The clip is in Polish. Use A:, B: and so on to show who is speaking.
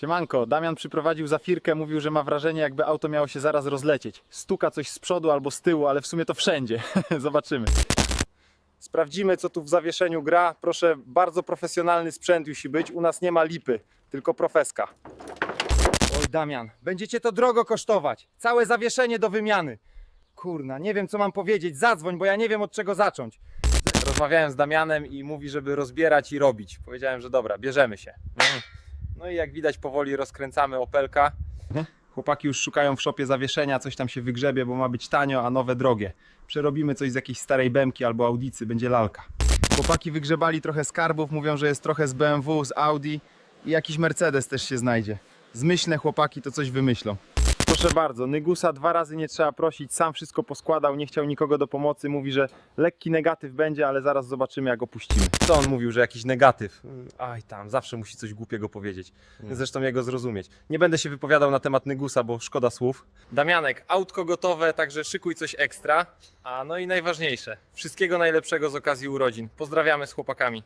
A: Siemanko, Damian przyprowadził zafirkę, mówił, że ma wrażenie jakby auto miało się zaraz rozlecieć. Stuka coś z przodu albo z tyłu, ale w sumie to wszędzie. Zobaczymy. Sprawdzimy co tu w zawieszeniu gra. Proszę, bardzo profesjonalny sprzęt musi być. U nas nie ma lipy, tylko profeska. Oj Damian, będziecie to drogo kosztować. Całe zawieszenie do wymiany. Kurna, nie wiem co mam powiedzieć. Zadzwoń, bo ja nie wiem od czego zacząć. Rozmawiałem z Damianem i mówi, żeby rozbierać i robić. Powiedziałem, że dobra, bierzemy się. No i jak widać powoli rozkręcamy Opelka. Chłopaki już szukają w szopie zawieszenia, coś tam się wygrzebie, bo ma być tanio, a nowe drogie. Przerobimy coś z jakiejś starej Bemki albo Audicy, będzie lalka. Chłopaki wygrzebali trochę skarbów, mówią, że jest trochę z BMW, z Audi i jakiś Mercedes też się znajdzie. Zmyślne chłopaki to coś wymyślą. Proszę bardzo, Nygusa dwa razy nie trzeba prosić, sam wszystko poskładał, nie chciał nikogo do pomocy, mówi, że lekki negatyw będzie, ale zaraz zobaczymy jak opuścimy. Co on mówił, że jakiś negatyw? Aj tam, zawsze musi coś głupiego powiedzieć. Zresztą jego zrozumieć. Nie będę się wypowiadał na temat Nygusa, bo szkoda słów. Damianek, autko gotowe, także szykuj coś ekstra. A no i najważniejsze, wszystkiego najlepszego z okazji urodzin. Pozdrawiamy z chłopakami.